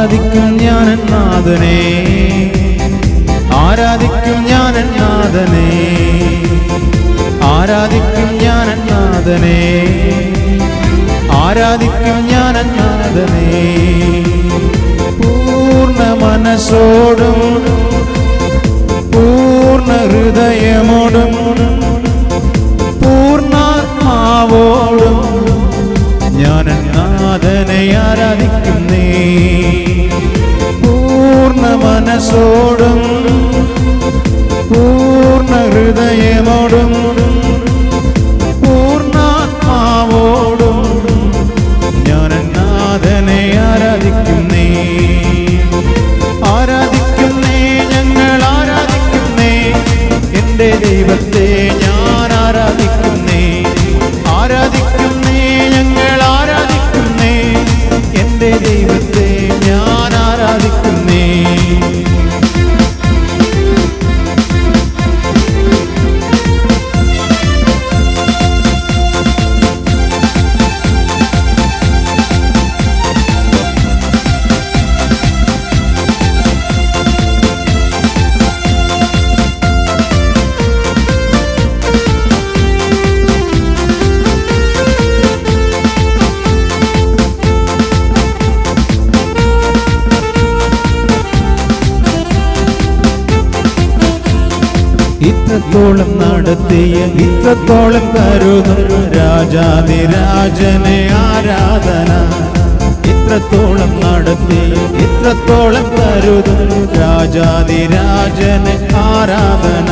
ആരാധിക്കും ഞാൻ നാഥനെ. ആരാധിക്കും ഞാൻ നാഥനെ. ആരാധിക്കും ഞാൻ നാഥനെ. ആരാധിക്കും ഞാൻ നാഥനെ. പൂർണ മനസ്സോടും മനസ്സോടും പൂർണ ഹൃദയമോടും പൂർണാത്മാവോടും ഞാൻ നാഥനെ ആരാധിക്കുന്നേ. ആരാധിക്കുന്നേ ഞങ്ങൾ ആരാധിക്കുന്നേ. എന്റെ ദൈവത്തെ ഇത്രത്തോളം നടത്തിയ ഇത്രത്തോളം കരുതുന്ന രാജാതിരാജനെ ആരാധന. ഇത്രത്തോളം നടത്തിയ ഇത്രത്തോളം കരുതുന്ന രാജാതിരാജനെ ആരാധന.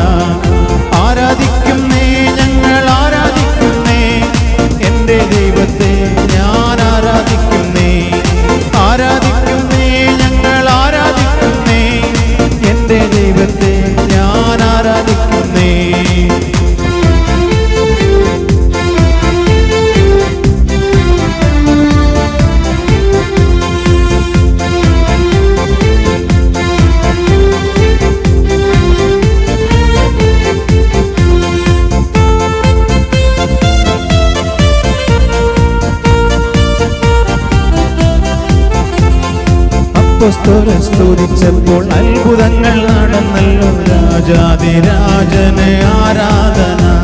അപ്പോസ്തലൻ സ്തുതിച്ചപ്പോൾ അത്ഭുതങ്ങൾ നടന്നല്ലോ. രാജാതിരാജനെ ആരാധന.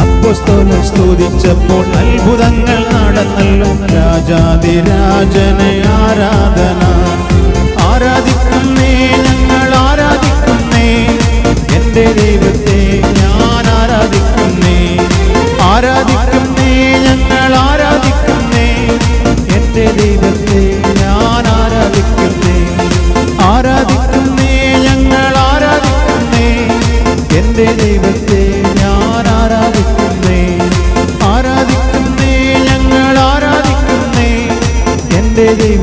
അപ്പോസ്തലൻ സ്തുതിച്ചപ്പോൾ അത്ഭുതങ്ങൾ നടന്നല്ലോ. രാജാതിരാജനെ ആരാധന. ആരാധിക്കുന്നേ എന്റെ ദൈവത്തെ ഞാൻ ആരാധിക്കുന്നേ? ആരാധിക്കുന്നേ ഞങ്ങൾ ആരാധിക്കുന്നേ? എന്റെ ദൈവത്തെ